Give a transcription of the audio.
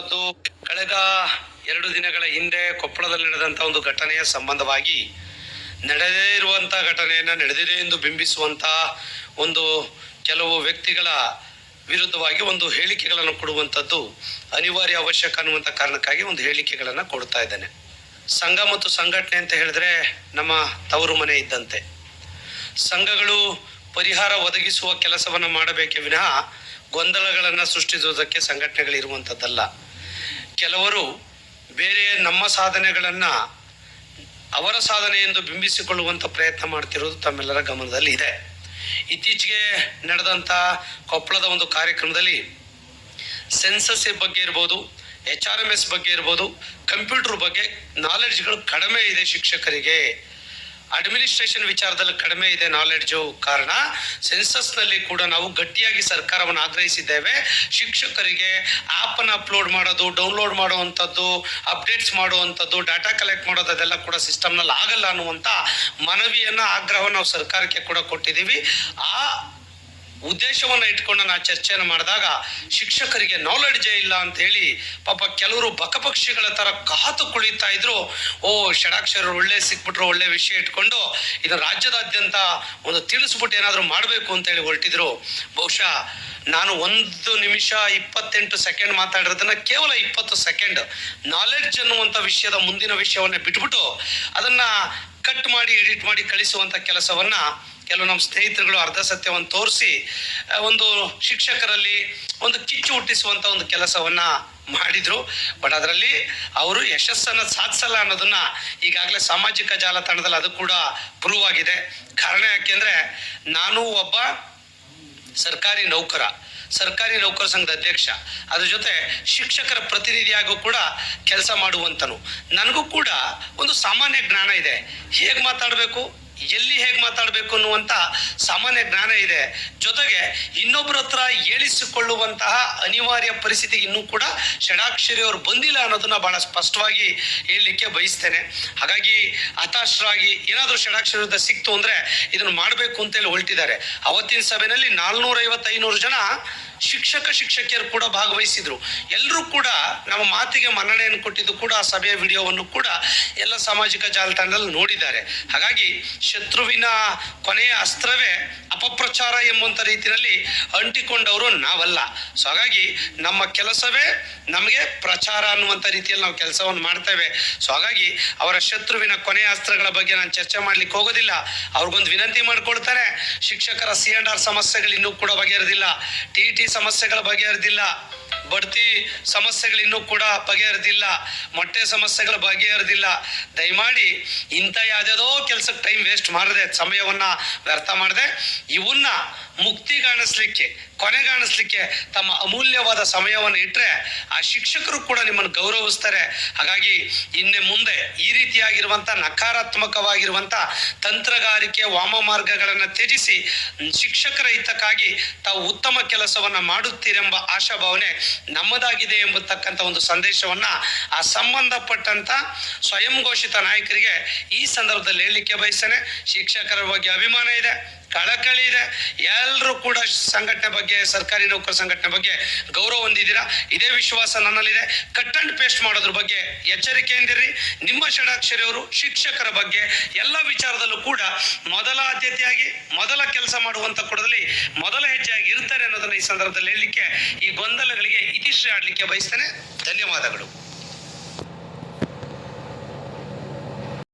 ಮಾಡುವಂಥದ್ದು ಕಳೆದ ಎರಡು ದಿನಗಳ ಹಿಂದೆ ಕೊಪ್ಪಳದಲ್ಲಿ ನಡೆದಂಥ ಒಂದು ಘಟನೆಯ ಸಂಬಂಧವಾಗಿ ನಡೆದೇ ಇರುವಂಥ ಘಟನೆಯನ್ನ ನಡೆದಿದೆ ಎಂದು ಬಿಂಬಿಸುವಂತಹ ಒಂದು ಕೆಲವು ವ್ಯಕ್ತಿಗಳ ವಿರುದ್ಧವಾಗಿ ಒಂದು ಹೇಳಿಕೆಗಳನ್ನು ಕೊಡುವಂಥದ್ದು ಅನಿವಾರ್ಯ ಅವಶ್ಯಕ ಅನ್ನುವಂಥ ಕಾರಣಕ್ಕಾಗಿ ಒಂದು ಹೇಳಿಕೆಗಳನ್ನು ಕೊಡ್ತಾ ಇದ್ದೇನೆ. ಸಂಘ ಮತ್ತು ಸಂಘಟನೆ ಅಂತ ಹೇಳಿದ್ರೆ ನಮ್ಮ ತವರು ಮನೆ ಇದ್ದಂತೆ. ಸಂಘಗಳು ಪರಿಹಾರ ಒದಗಿಸುವ ಕೆಲಸವನ್ನು ಮಾಡಬೇಕೆ ವಿನಃ ಗೊಂದಲಗಳನ್ನು ಸೃಷ್ಟಿಸುವುದಕ್ಕೆ ಸಂಘಟನೆಗಳಿರುವಂಥದ್ದಲ್ಲ ಕೆಲವರು ಬೇರೆ ನಮ್ಮ ಸಾಧನೆಗಳನ್ನು ಅವರ ಸಾಧನೆ ಎಂದು ಬಿಂಬಿಸಿಕೊಳ್ಳುವಂಥ ಪ್ರಯತ್ನ ಮಾಡ್ತಿರೋದು ತಮ್ಮೆಲ್ಲರ ಗಮನದಲ್ಲಿ ಇದೆ. ಇತ್ತೀಚೆಗೆ ನಡೆದಂಥ ಕೊಪ್ಪಳದ ಒಂದು ಕಾರ್ಯಕ್ರಮದಲ್ಲಿ ಸೆನ್ಸಸ್ ಬಗ್ಗೆ ಇರ್ಬೋದು ಎಚ್ ಆರ್ ಎಂ ಎಸ್ ಬಗ್ಗೆ ಇರ್ಬೋದು, ಕಂಪ್ಯೂಟರ್ ಬಗ್ಗೆ ನಾಲೆಡ್ಜ್ಗಳು ಕಡಿಮೆ ಇದೆ ಶಿಕ್ಷಕರಿಗೆ. ಅಡ್ಮಿನಿಸ್ಟ್ರೇಷನ್ ವಿಚಾರದಲ್ಲಿ ಕಡಿಮೆ ಇದೆ ನಾಲೆಡ್ಜು ಕಾರಣ. ಸೆನ್ಸಸ್ನಲ್ಲಿ ಕೂಡ ನಾವು ಗಟ್ಟಿಯಾಗಿ ಸರ್ಕಾರವನ್ನು ಆಗ್ರಹಿಸಿದ್ದೇವೆ. ಶಿಕ್ಷಕರಿಗೆ ಆ್ಯಪನ್ನು ಅಪ್ಲೋಡ್ ಮಾಡೋದು ಡೌನ್ಲೋಡ್ ಮಾಡುವಂಥದ್ದು ಅಪ್ಡೇಟ್ಸ್ ಮಾಡುವಂಥದ್ದು ಡಾಟಾ ಕಲೆಕ್ಟ್ ಮಾಡೋದು, ಅದೆಲ್ಲ ಕೂಡ ಸಿಸ್ಟಮ್ನಲ್ಲಿ ಆಗಲ್ಲ ಅನ್ನುವಂಥ ಮನವಿಯನ್ನು ಆಗ್ರಹವನ್ನು ನಾವು ಸರ್ಕಾರಕ್ಕೆ ಕೂಡ ಕೊಟ್ಟಿದ್ದೀವಿ. ಆ ಉದ್ದೇಶವನ್ನು ಇಟ್ಕೊಂಡು ನಾನು ಚರ್ಚೆಯನ್ನು ಮಾಡಿದಾಗ ಶಿಕ್ಷಕರಿಗೆ ನಾಲೆಡ್ಜೇ ಇಲ್ಲ ಅಂತ ಹೇಳಿ ಪಾಪ ಕೆಲವರು ಬಕಪಕ್ಷಿಗಳ ತರ ಕಾತು ಕುಳಿತಾ ಇದ್ರು. ಓ, ಷಡಾಕ್ಷರರು ಒಳ್ಳೆ ಸಿಕ್ಬಿಟ್ರು, ಒಳ್ಳೆ ವಿಷಯ ಇಟ್ಕೊಂಡು ಇದು ರಾಜ್ಯದಾದ್ಯಂತ ಒಂದು ತಿಳಿಸ್ಬಿಟ್ಟು ಏನಾದರೂ ಮಾಡಬೇಕು ಅಂತ ಹೇಳಿ ಹೊರಟಿದ್ರು. ಬಹುಶಃ ನಾನು ಒಂದು ನಿಮಿಷ ಇಪ್ಪತ್ತೆಂಟು ಸೆಕೆಂಡ್ ಮಾತಾಡಿರೋದನ್ನ ಕೇವಲ ಇಪ್ಪತ್ತು ಸೆಕೆಂಡ್ ನಾಲೆಡ್ಜ್ ಅನ್ನುವಂಥ ವಿಷಯದ ಮುಂದಿನ ವಿಷಯವನ್ನ ಬಿಟ್ಬಿಟ್ಟು ಅದನ್ನ ಕಟ್ ಮಾಡಿ ಎಡಿಟ್ ಮಾಡಿ ಕಳಿಸುವಂತ ಕೆಲಸವನ್ನ ಕೆಲವು ನಮ್ಮ ಸ್ನೇಹಿತರುಗಳು ಅರ್ಧ ಸತ್ಯವನ್ನು ತೋರಿಸಿ ಒಂದು ಶಿಕ್ಷಕರಲ್ಲಿ ಒಂದು ಕಿಚ್ಚು ಹುಟ್ಟಿಸುವಂತ ಒಂದು ಕೆಲಸವನ್ನ ಮಾಡಿದ್ರು. ಬಟ್ ಅದರಲ್ಲಿ ಅವರು ಯಶಸ್ಸನ್ನ ಸಾಧಿಸಲ್ಲ ಅನ್ನೋದನ್ನ ಈಗಾಗಲೇ ಸಾಮಾಜಿಕ ಜಾಲತಾಣದಲ್ಲಿ ಅದು ಕೂಡ ಪ್ರೂವ್ ಆಗಿದೆ. ಕಾರಣ ಯಾಕೆಂದ್ರೆ ನಾನು ಒಬ್ಬ ಸರ್ಕಾರಿ ನೌಕರ ಸರ್ಕಾರಿ ನೌಕರ ಸಂಘದ ಅಧ್ಯಕ್ಷ. ಅದ್ರ ಜೊತೆ ಶಿಕ್ಷಕರ ಪ್ರತಿನಿಧಿಯಾಗೂ ಕೂಡ ಕೆಲಸ ಮಾಡುವಂತನು. ನನಗೂ ಕೂಡ ಒಂದು ಸಾಮಾನ್ಯ ಜ್ಞಾನ ಇದೆ. ಹೇಗೆ ಮಾತಾಡಬೇಕು? ಎಲ್ಲಿ ಹೇಗೆ ಮಾತಾಡಬೇಕು ಅನ್ನುವಂಥ ಸಾಮಾನ್ಯ ಜ್ಞಾನ ಇದೆ. ಜೊತೆಗೆ ಇನ್ನೊಬ್ಬರ ಹತ್ರ ಹೇಳಿಸಿಕೊಳ್ಳುವಂತಹ ಅನಿವಾರ್ಯ ಪರಿಸ್ಥಿತಿ ಇನ್ನೂ ಕೂಡ ಷಡಾಕ್ಷರಿ ಅವರು ಬಂದಿಲ್ಲ ಅನ್ನೋದನ್ನ ಬಹಳ ಸ್ಪಷ್ಟವಾಗಿ ಹೇಳಲಿಕ್ಕೆ ಬಯಸ್ತೇನೆ. ಹಾಗಾಗಿ ಹತಾಶರಾಗಿ ಏನಾದರೂ ಷಡಾಕ್ಷರಿ ವಿರುದ್ಧ ಸಿಕ್ತು ಅಂದ್ರೆ ಇದನ್ನು ಮಾಡಬೇಕು ಅಂತೇಳಿ ಹೊಲ್ಟಿದ್ದಾರೆ ಅವತ್ತಿನ ಸಭೆಯಲ್ಲಿ ನಾಲ್ನೂರ ಐವತ್ತೈನೂರು ಜನ ಶಿಕ್ಷಕ ಶಿಕ್ಷಕಿಯರು ಕೂಡ ಭಾಗವಹಿಸಿದ್ರು. ಎಲ್ಲರೂ ಕೂಡ ನಮ್ಮ ಮಾತಿಗೆ ಮನ್ನಣೆಯನ್ನು ಕೊಟ್ಟಿದ್ದು ಕೂಡ ಆ ಸಭೆಯ ವಿಡಿಯೋವನ್ನು ಕೂಡ ಎಲ್ಲ ಸಾಮಾಜಿಕ ಜಾಲತಾಣದಲ್ಲಿ ನೋಡಿದ್ದಾರೆ. ಹಾಗಾಗಿ ಶತ್ರುವಿನ ಕೊನೆಯ ಅಸ್ತ್ರವೇ ಅಪಪ್ರಚಾರ ಎಂಬಂತ ರೀತಿಯಲ್ಲಿ ಅಂಟಿಕೊಂಡವರು ನಾವಲ್ಲ. ಸೊ ಹಾಗಾಗಿ ನಮ್ಮ ಕೆಲಸವೇ ನಮಗೆ ಪ್ರಚಾರ ಅನ್ನುವಂಥ ರೀತಿಯಲ್ಲಿ ನಾವು ಕೆಲಸವನ್ನು ಮಾಡ್ತೇವೆ. ಸೊ ಹಾಗಾಗಿ ಅವರ ಶತ್ರುವಿನ ಕೊನೆಯ ಅಸ್ತ್ರಗಳ ಬಗ್ಗೆ ನಾನು ಚರ್ಚೆ ಮಾಡ್ಲಿಕ್ಕೆ ಹೋಗೋದಿಲ್ಲ. ಅವ್ರಿಗೊಂದು ವಿನಂತಿ ಮಾಡ್ಕೊಳ್ತಾರೆ ಶಿಕ್ಷಕರ ಸಿ ಅಂಡ್ ಆರ್ ಸಮಸ್ಯೆಗಳು ಇನ್ನೂ ಕೂಡ ಬಗೆಹರಿದಿಲ್ಲ. ಟಿ ಟಿ ಸಮಸ್ಯೆಗಳ ಬಗೆಹರಿದಿಲ್ಲ. ಬಡ್ತಿ ಸಮಸ್ಯೆಗಳು ಇನ್ನೂ ಕೂಡ ಬಗೆಹರಿದಿಲ್ಲ, ಮೊಟ್ಟೆ ಸಮಸ್ಯೆಗಳು ಬಗೆಹರಿದಿಲ್ಲ. ದಯಮಾಡಿ ಇಂಥ ಯಾವ್ದಾದೋ ಕೆಲಸಕ್ಕೆ ಟೈಮ್ ವೇಸ್ಟ್ ಮಾಡದೆ, ಸಮಯವನ್ನ ವ್ಯರ್ಥ ಮಾಡದೆ, ಇವನ್ನ ಮುಕ್ತಿಗಾಣಿಸ್ಲಿಕ್ಕೆ ಕೊನೆಗಾಣಿಸ್ಲಿಕ್ಕೆ ತಮ್ಮ ಅಮೂಲ್ಯವಾದ ಸಮಯವನ್ನು ಇಟ್ಟರೆ ಆ ಶಿಕ್ಷಕರು ಕೂಡ ನಿಮ್ಮನ್ನು ಗೌರವಿಸ್ತಾರೆ. ಹಾಗಾಗಿ ಇನ್ನೆ ಮುಂದೆ ಈ ರೀತಿಯಾಗಿರುವಂಥ ನಕಾರಾತ್ಮಕವಾಗಿರುವಂಥ ತಂತ್ರಗಾರಿಕೆ, ವಾಮ ಮಾರ್ಗಗಳನ್ನು ತ್ಯಜಿಸಿ ಶಿಕ್ಷಕರ ಹಿತಕ್ಕಾಗಿ ತಾವು ಉತ್ತಮ ಕೆಲಸವನ್ನ ಮಾಡುತ್ತೀರೆಂಬ ಆಶಾಭಾವನೆ ನಮ್ಮದಾಗಿದೆ ಎಂಬತಕ್ಕಂಥ ಒಂದು ಸಂದೇಶವನ್ನ ಆ ಸಂಬಂಧಪಟ್ಟಂತ ಸ್ವಯಂ ಘೋಷಿತ ನಾಯಕರಿಗೆ ಈ ಸಂದರ್ಭದಲ್ಲಿ ಹೇಳಲಿಕ್ಕೆ ಬಯಸ್ತೇನೆ. ಶಿಕ್ಷಕರ ಬಗ್ಗೆ ಅಭಿಮಾನ ಇದೆ. ಕಳಕಳಿ ಇದೆ. ಎಲ್ಲರೂ ಕೂಡ ಸಂಘಟನೆ ಬಗ್ಗೆ, ಸರ್ಕಾರಿ ನೌಕರ ಸಂಘಟನೆ ಬಗ್ಗೆ ಗೌರವ ಹೊಂದಿದ್ದೀರಾ? ಇದೇ ವಿಶ್ವಾಸ ನನ್ನಲ್ಲಿದೆ. ಕಟ್ ಅಂಡ್ ಪೇಸ್ಟ್ ಮಾಡೋದ್ರ ಬಗ್ಗೆ ಎಚ್ಚರಿಕೆಯಿಂದಿರಿ ನಿಮ್ಮ ಷಡಾಕ್ಷರಿಯವರು ಶಿಕ್ಷಕರ ಬಗ್ಗೆ ಎಲ್ಲ ವಿಚಾರದಲ್ಲೂ ಕೂಡ ಮೊದಲ ಆದ್ಯತೆಯಾಗಿ, ಮೊದಲ ಕೆಲಸ ಮಾಡುವಂತ ಕೂಡದಲ್ಲಿ ಮೊದಲ ಹೆಜ್ಜೆಯಾಗಿ ಇರ್ತಾರೆ ಅನ್ನೋದನ್ನ ಈ ಸಂದರ್ಭದಲ್ಲಿ ಹೇಳಲಿಕ್ಕೆ ಈ ಗೊಂದಲಗಳಿಗೆ ಇತಿಶ್ರೀ ಆಡಲಿಕ್ಕೆ ಬಯಸ್ತೇನೆ. ಧನ್ಯವಾದಗಳು.